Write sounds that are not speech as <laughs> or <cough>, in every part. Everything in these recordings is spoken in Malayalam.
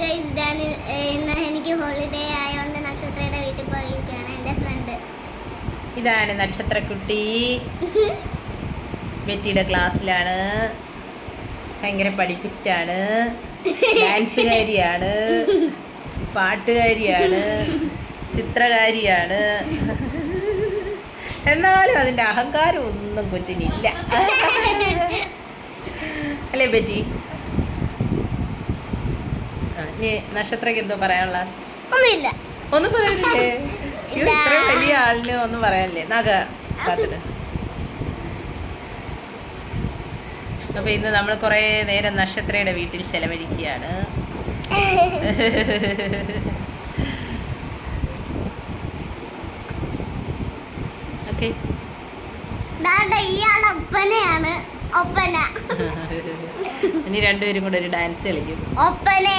ഗൈസ് ഞാൻ ഇന്ന് എനിക്ക് ഹോളിഡേ ആയതുകൊണ്ട് നക്ഷത്രയുടെ വീട്ടിൽ പോയിരിക്കുകയാണ് എന്റെ ഫ്രണ്ട് ഇതാണ് നക്ഷത്രക്കുട്ടി. <laughs> ബെറ്റിയുടെ ക്ലാസ്സിലാണ്. ഭയങ്കര പഠിപ്പിസ്റ്റാണ്. ഡാൻസുകാരിയാണ്. പാട്ടുകാരിയാണ്. ചിത്രകാരിയാണ്. എന്നാലും അതിന്റെ അഹങ്കാരം ഒന്നും കൊച്ചിനില്ല. <laughs> അല്ലേ ബെറ്റി? നക്ഷത്രക്ക് എന്തോ പറയാനുള്ള? ഒന്നുമില്ല. ഒന്നും പറയാനില്ലേ? <laughs> അയ്യോ, ഇത്രയും വലിയ ആളിന് ഒന്നും പറയാനില്ലേ? നാഗ കാത്തിട്ട് അപ്പൊ ഇന്ന് നമ്മൾ കുറേ നേരം നക്ഷത്രയുടെ വീട്ടിൽ ചെലവഴിക്കുകയാണ്. <laughs> ഓക്കെ. ഒപ്പനയാണ്. ഒപ്പന. <laughs> ഇനി രണ്ടുപേരും കൂടെ ഒരു ഡാൻസ് കളിക്കും. ഒപ്പനേ.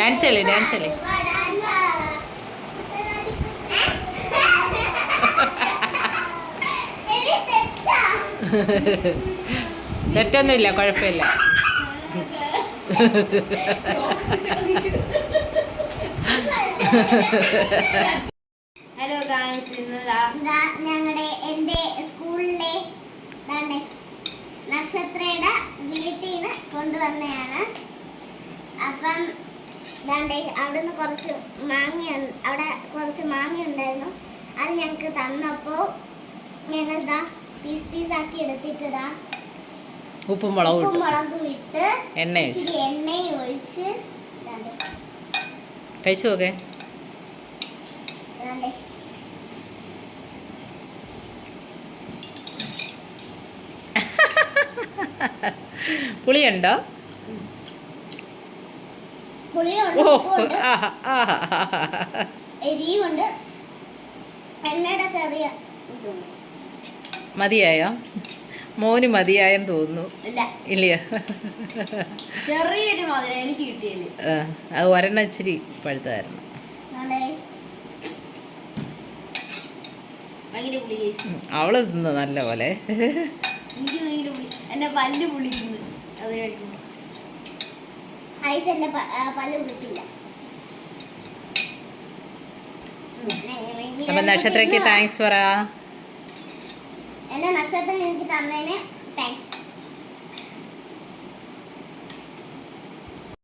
കുട്ടനാടി അല്ലേ ഡാൻസ് അല്ലേ? തെറ്റൊന്നുമില്ല കുഴപ്പമില്ല. ഹലോ ഗായ്സ് ഞങ്ങളുടെ എന്റെ സ്കൂളിലെ നക്ഷത്രയുടെ വീട്ടിൽ നിന്ന് കൊണ്ടുവന്നതാണ് അപ്പം ദാണ്ടെ അവിടെ നിന്ന് കുറച്ച് മാങ്ങ അവിടെ കുറച്ച് മാങ്ങ ഉണ്ടായിരുന്നു. അത് ഞങ്ങൾക്ക് തന്നപ്പോൾ ഞങ്ങൾ ദാ പീസ് പീസ് ആക്കി എടുത്തിട്ടതാ. ഉപ്പും മുളകും ഉപ്പും മുളകും ഇട്ട് എണ്ണ ഒഴിച്ച്. എണ്ണ ഒഴിച്ച് കഴിച്ചു നോക്കെ. പുളിയുണ്ടോ? പുളിയുണ്ട് ഉപ്പുണ്ട് എണ്ണയുടെ ചെറിയ. മതിയായോ? മോന് മതിയായെന്ന് തോന്നുന്നു. ഇല്ല. ഇല്ലയോ? ചെറിയൊരു മധുരം എനിക്ക് കിട്ടിയില്ല. അത് ഒരെണ്ണം ഇച്ചിരി പഴുത്തായിരുന്നു അവൾ തിന്നു നല്ല പോലെ എനിക്ക് ഭയങ്കര പുളി. എന്റെ പല്ല് പുളിക്കുന്നു. അത് കഴിക്കുമ്പോ ഐസ് എന്റെ പ- ആ, പല്ല് പിടിപ്പില്ല. അപ്പൊ നക്ഷത്രയ്ക്ക് താങ്ക്സ് പറ. എന്റെ നക്ഷത്രം എനിക്ക് തന്നതിന് താങ്ക്സ്